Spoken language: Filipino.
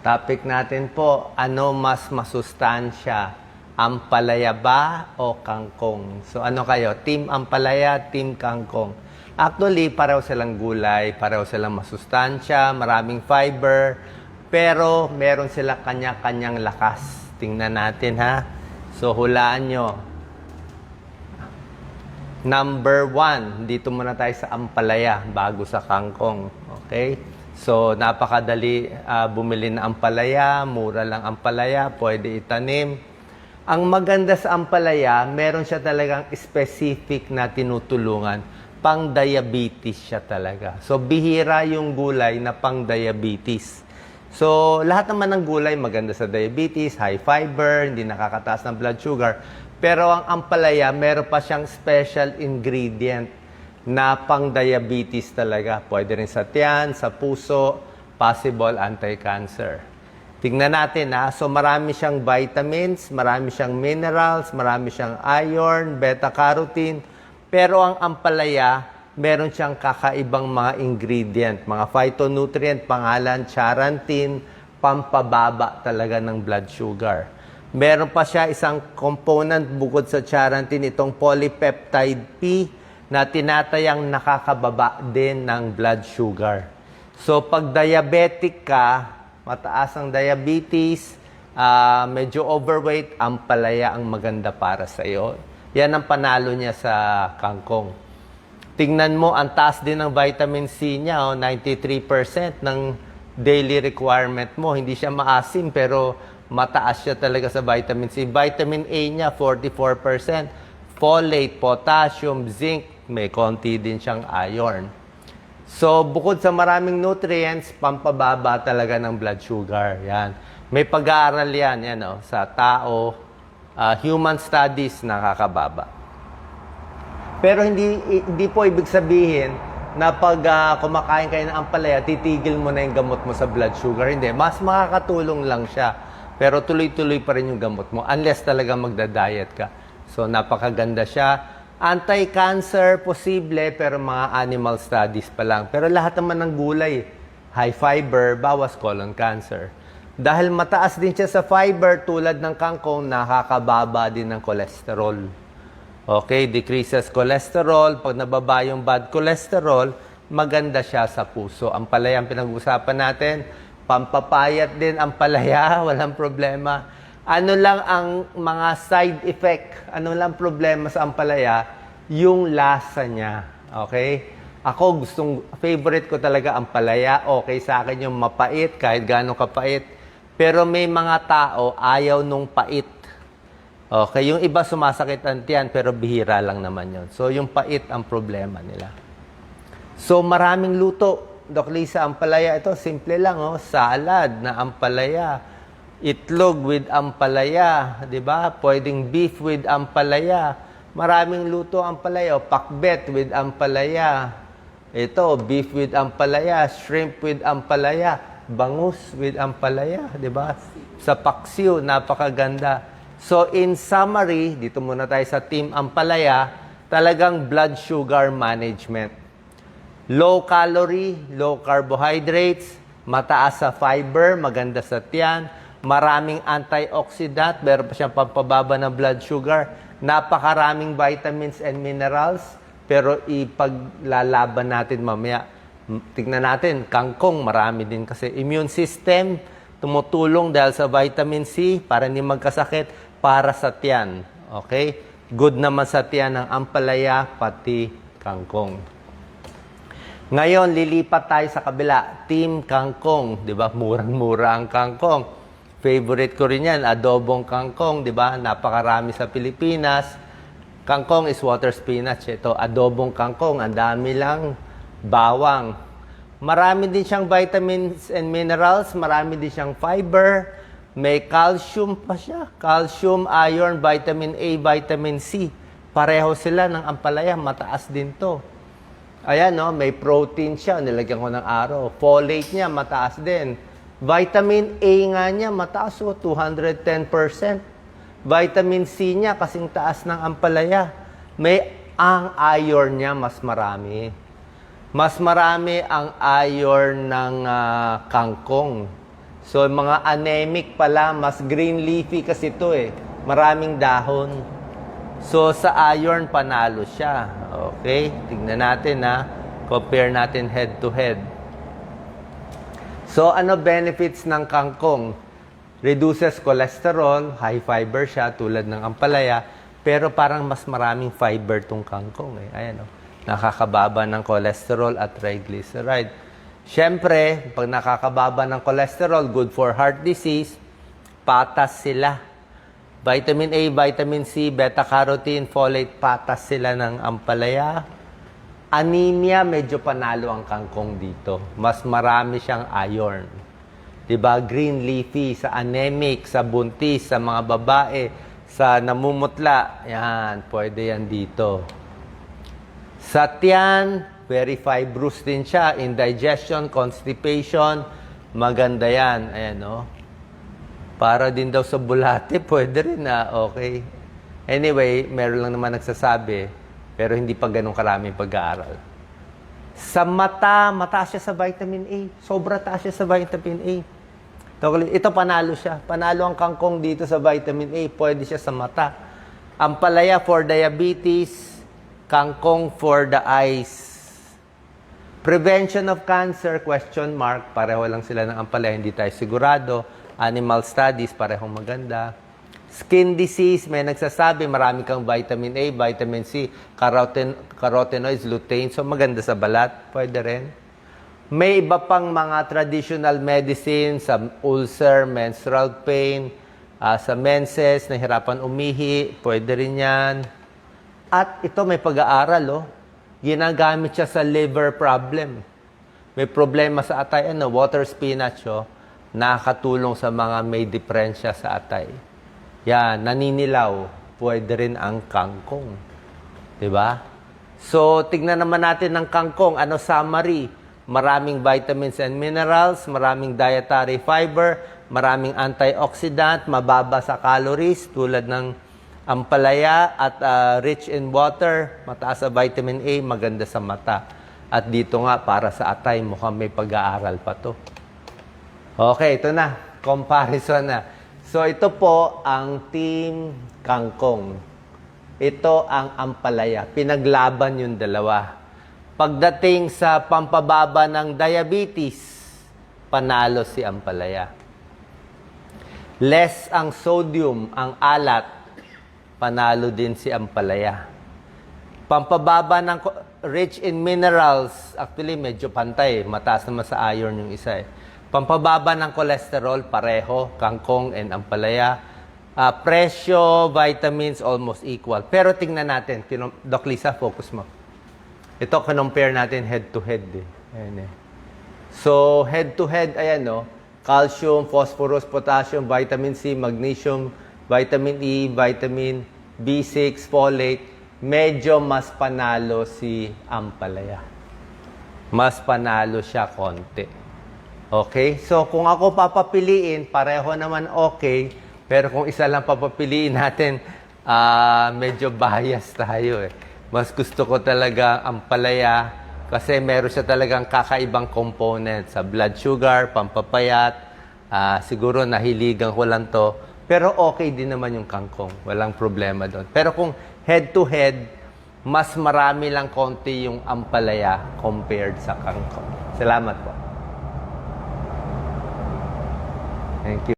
Topic natin po, ano mas masustansya? Ampalaya ba o kangkong? So ano kayo? Team ampalaya, team kangkong. Actually, pareho silang gulay, pareho silang masustansya, maraming fiber, pero meron sila kanya-kanyang lakas. Tingnan natin ha. So hulaan nyo. Number one, dito muna tayo sa ampalaya bago sa kangkong. Okay? So, napakadali ah, bumili na ampalaya, mura lang ampalaya, pwede itanim. Ang maganda sa ampalaya, meron siya talagang specific na tinutulungan. Pang diabetes siya talaga. So, bihira yung gulay na pang diabetes. So, lahat naman ng gulay maganda sa diabetes, high fiber, hindi nakakataas ng blood sugar. Pero ang ampalaya, meron pa siyang special ingredient na pang diabetes talaga. Pwede rin sa tiyan, sa puso, possible anti-cancer. Tingnan natin ha. So marami siyang vitamins, marami siyang minerals, marami siyang iron, beta-carotene. Pero ang ampalaya, meron siyang kakaibang mga ingredient, mga phytonutrient, pangalan, charantin, pampababa talaga ng blood sugar. Meron pa siya isang component bukod sa charantin, itong polypeptide P na tinatayang nakakababa din ng blood sugar. So pag diabetic ka, mataas ang diabetes, ah, medyo overweight, ang palaya ang maganda para sa iyo. Yan ang panalo niya sa kangkong. Tingnan mo, ang taas din ng vitamin C niya, oh, 93% ng daily requirement mo. Hindi siya maasim, pero mataas siya talaga sa vitamin C. Vitamin A niya, 44%. Folate, potassium, zinc, may konti din siyang iron. So, bukod sa maraming nutrients, pampababa talaga ng blood sugar. Yan. May pag-aaral yan, yan oh, sa tao, ah, human studies nakakababa. Pero hindi hindi po ibig sabihin na pag ah, kumakain kayo ng ampalaya, titigil mo na yung gamot mo sa blood sugar. Hindi, mas makakatulong lang siya. Pero tuloy-tuloy pa rin yung gamot mo unless talaga magda-diet ka. So napakaganda siya. Anti-cancer, posible, pero mga animal studies pa lang. Pero lahat naman ng gulay, high fiber, bawas colon cancer. Dahil mataas din siya sa fiber, tulad ng kangkong, nakakababa din ng cholesterol. Okay, decreases cholesterol. Pag nababa yung bad cholesterol, maganda siya sa puso. Ang palaya ang pinag-uusapan natin. Pampapayat din ang palaya, walang problema. Ano lang ang mga side effect, ano lang problema sa ampalaya, yung lasa niya. Okay? Ako, gustong, favorite ko talaga ang palaya. Okay sa akin yung mapait, kahit gano'ng kapait. Pero may mga tao, ayaw nung pait. Okay, yung iba sumasakit ang tiyan, pero bihira lang naman yon. So, yung pait ang problema nila. So, maraming luto. Doc Lisa, ampalaya, ito, simple lang, oh. Salad na ampalaya. Itlog with ampalaya, di ba? Pwedeng beef with ampalaya. Maraming luto ampalaya. Pakbet with ampalaya. Ito, beef with ampalaya. Shrimp with ampalaya. Bangus with ampalaya, di ba? Sa paksiw, napakaganda. So, in summary, dito muna tayo sa Team Ampalaya, talagang blood sugar management. Low calorie, low carbohydrates, mataas sa fiber, maganda sa tiyan, maraming antioxidant, meron pa siyang pampababa ng blood sugar, napakaraming vitamins and minerals, pero ipaglalaban natin mamaya. Tignan natin, kangkong, marami din kasi immune system, tumutulong dahil sa vitamin C para hindi magkasakit, para sa tiyan. Okay? Good naman sa tiyan ng ampalaya, pati kangkong. Ngayon, lilipat tayo sa kabila. Team Kangkong, di ba? Murang-mura ang kangkong. Favorite ko rin yan, adobong kangkong, di ba? Napakarami sa Pilipinas. Kangkong is water spinach. Ito, adobong kangkong. Ang dami lang. Bawang. Marami din siyang vitamins and minerals. Marami din siyang fiber. May calcium pa siya. Calcium, iron, vitamin A, vitamin C. Pareho sila ng ampalaya. Mataas din to. Ayan, no? may protein siya. Nilagyan ko ng araw. Folate niya, mataas din. Vitamin A nga niya, mataas o 210%. Vitamin C niya, kasing taas ng ampalaya. May ang iron niya, mas marami. Mas marami ang iron ng ah, kangkong. So, mga anemic pala, mas green leafy kasi ito eh. Maraming dahon. So, sa iron, panalo siya. Okay? Tingnan natin ha. Compare natin head to head. So, ano benefits ng kangkong? Reduces cholesterol, high fiber siya, tulad ng ampalaya, pero parang mas maraming fiber tong kangkong. Eh. Ayan, oh. Nakakababa ng cholesterol at triglyceride. Siyempre, pag nakakababa ng cholesterol, good for heart disease, patas sila. Vitamin A, vitamin C, beta-carotene, folate, patas sila ng ampalaya. Anemia, medyo panalo ang kangkong dito. Mas marami siyang iron. 'Di ba? Green leafy sa anemic, sa buntis, sa mga babae, sa namumutla. Yan, pwede yan dito. Sa tiyan, very fibrous din siya. Indigestion, constipation, maganda yan. Ayan, no? Para din daw sa bulate, pwede rin na, okay. Anyway, meron lang naman nagsasabi, pero hindi pa ganun karaming pag-aaral. Sa mata, mataas siya sa vitamin A. Sobra taas siya sa vitamin A. Ito panalo siya. Panalo ang kangkong dito sa vitamin A. Pwede siya sa mata. Ang palaya for diabetes, kangkong for the eyes. Prevention of cancer, question mark. Pareho lang sila ng ampalaya, hindi tayo sigurado. Animal studies, parehong maganda. Skin disease, may nagsasabi, marami kang vitamin A, vitamin C, caroten, carotenoids, lutein. So maganda sa balat, pwede rin. May iba pang mga traditional medicine sa ulcer, menstrual pain, ah, sa menses, nahirapan umihi, pwede rin yan. At ito may pag-aaral, oh. Ginagamit siya sa liver problem. May problema sa atay, ano, water spinach, oh. Nakakatulong sa mga may diferensya sa atay. Yan, naninilaw. Pwede rin ang kangkong. 'Di ba? So, tignan naman natin ng kangkong. Ano summary? Maraming vitamins and minerals, maraming dietary fiber, maraming antioxidant, mababa sa calories tulad ng ampalaya at ah, rich in water, mataas sa vitamin A, maganda sa mata. At dito nga, para sa atay, mukhang may pag-aaral pa to. Okay, ito na. Comparison na. So, ito po ang Team Kangkong. Ito ang Ampalaya. Pinaglaban yung dalawa. Pagdating sa pampababa ng diabetes, panalo si Ampalaya. Less ang sodium, ang alat, panalo din si Ampalaya. Pampababa ng rich in minerals, actually medyo pantay, mataas naman sa iron yung isa eh. Pampababa ng cholesterol, pareho, kangkong and ampalaya. Ah, presyo, vitamins, almost equal. Pero tingnan natin, kinom- Doc Lisa, focus mo. Ito, compare natin head to head eh. Ayan eh. So, head to head, ayan no, calcium, phosphorus, potassium, vitamin C, magnesium, vitamin E, vitamin B6, folate, medyo mas panalo si Ampalaya. Mas panalo siya konti. Okay? So, kung ako papapiliin, pareho naman okay. Pero kung isa lang papapiliin natin, ah, medyo bias tayo eh. Mas gusto ko talaga ang palaya kasi meron siya talagang kakaibang component sa blood sugar, pampapayat. ah, siguro nahiligan ko lang to. Pero okay din naman yung kangkong. Walang problema doon. Pero kung head to head, mas marami lang konti yung ampalaya compared sa kangkong. Salamat po. Thank you.